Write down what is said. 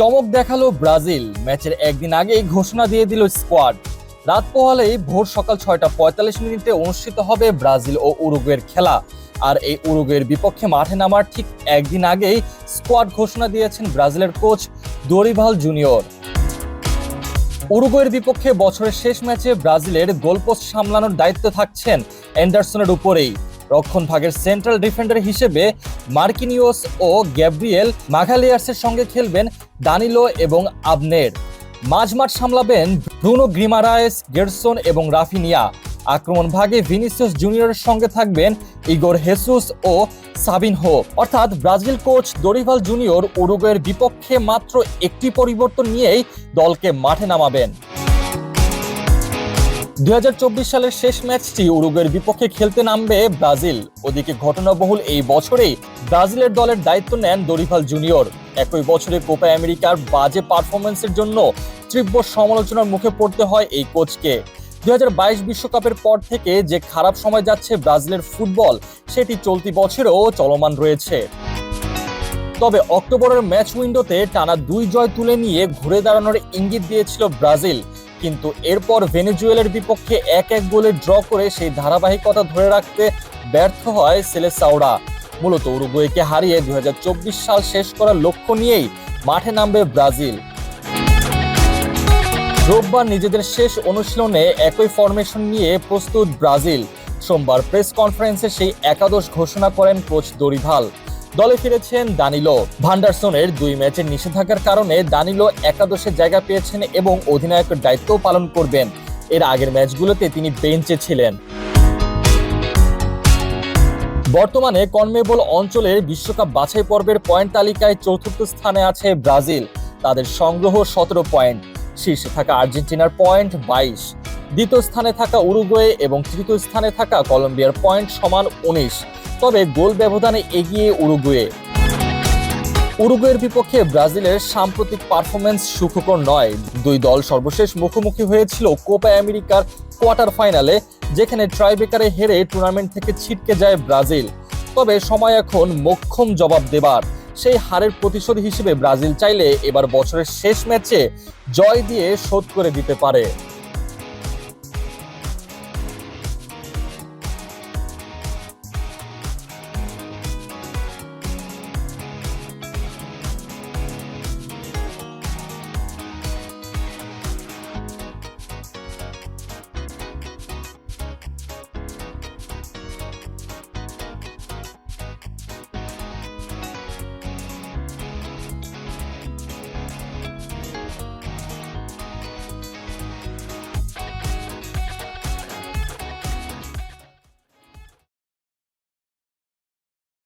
চমক দেখাল ব্রাজিল। ম্যাচের একদিন আগেই ঘোষণা দিয়ে দিল স্কোয়াড। রাত পোহালেই ভোর সকাল ছয়টা পঁয়তাল্লিশ মিনিটে অনুষ্ঠিত হবে ব্রাজিল ও উরুগুয়ের খেলা। আর এই উরুগুয়ের বিপক্ষে মাঠে নামার ঠিক একদিন আগেই স্কোয়াড ঘোষণা দিয়েছেন ব্রাজিলের কোচ দরিভাল জুনিয়র। উরুগুয়ের বিপক্ষে বছরের শেষ ম্যাচে ব্রাজিলের গোলপোস্ট সামলানোর দায়িত্ব থাকছেন অ্যান্ডারসনের উপরেই। রক্ষণ ভাগের সেন্ট্রাল ডিফেন্ডার হিসেবে মার্কিনিওস ও গ্যাব্রিয়েল মাঘালিয়ার্সের সঙ্গে খেলবেন দানিলো এবং আবনের। মাঝমাঠ সামলাবেন ব্রুনো গ্রিমারায়েস গেরসন এবং রাফিনিয়া। আক্রমণ ভাগে ভিনিসিয়াস জুনিয়রের সঙ্গে থাকবেন ইগোর হেসুস ও সাবিনহো। অর্থাৎ ব্রাজিল কোচ দরিভাল জুনিয়র উরুগুয়ের বিপক্ষে মাত্র একটি পরিবর্তন নিয়েই দলকে মাঠে নামাবেন। দুই হাজার চব্বিশ সালের শেষ ম্যাচটি উরুগের বিপক্ষে খেলতে নামবে ব্রাজিল। ওদিকে ঘটনাবহুল এই বছরেই ব্রাজিলের দলের দায়িত্ব নেন দরিভাল জুনিয়র। একই বছরে কোপা আমেরিকার বাজে পারফরমেন্সের জন্য তীব্র সমালোচনার মুখে পড়তে হয় এই কোচকে। দুই বিশ্বকাপের পর থেকে যে খারাপ সময় যাচ্ছে ব্রাজিলের ফুটবল, সেটি চলতি বছরেও চলমান রয়েছে। তবে অক্টোবরের ম্যাচ উইন্ডোতে টানা দুই জয় তুলে নিয়ে ঘুরে দাঁড়ানোর ইঙ্গিত দিয়েছিল ব্রাজিল। কিন্তু এরপর ভেনেজুয়েলের বিপক্ষে এক এক গোলে ড্র করে সেই ধারাবাহিকতা ধরে রাখতে ব্যর্থ হয় সেলেসাওরা। মূলত উরুগুয়েকে হারিয়ে দু হাজার চব্বিশ সাল শেষ করার লক্ষ্য নিয়েই মাঠে নামবে ব্রাজিল। রোববার নিজেদের শেষ অনুশীলনে একই ফরমেশন নিয়ে প্রস্তুত ব্রাজিল। সোমবার প্রেস কনফারেন্সে সেই একাদশ ঘোষণা করেন কোচ দরিভাল। দলে ফিরেছেন দানিলো। ভান্ডারসনের দুই ম্যাচের নিষেধাজ্ঞার কারণে দানিলো একাদশে জায়গা পেয়েছেন এবং অধিনায়কের দায়িত্বও পালন করবেন। এর আগের ম্যাচগুলোতে তিনি বেঞ্চে ছিলেন। বর্তমানে কনমেবল অঞ্চলের বিশ্বকাপ বাছাই পর্বের পয়েন্ট তালিকায় চতুর্থ স্থানে আছে ব্রাজিল। তাদের সংগ্রহ সতেরো পয়েন্ট। শীর্ষে থাকা আর্জেন্টিনার পয়েন্ট বাইশ। দ্বিতীয় স্থানে থাকা উরুগুয়ে এবং তৃতীয় স্থানে থাকা কলম্বিয়ার পয়েন্ট সমান উনিশ। তবে গোল ব্যবধানে এগিয়ে উরুগুয়ে। উরুগুয়ের বিপক্ষে ব্রাজিলের সাম্প্রতিক পারফরমেন্স সুখকর নয়। দুই দল সর্বশেষ মুখোমুখি হয়েছিল কোপা আমেরিকার কোয়ার্টার ফাইনালে, যেখানে ট্রাইবেকারে হেরে টুর্নামেন্ট থেকে ছিটকে যায় ব্রাজিল। তবে সময় এখন মোক্ষম জবাব দেবার। সেই হারের প্রতিশোধ হিসেবে ব্রাজিল চাইলে এবার বছরের শেষ ম্যাচে জয় দিয়ে শোধ করে দিতে পারে।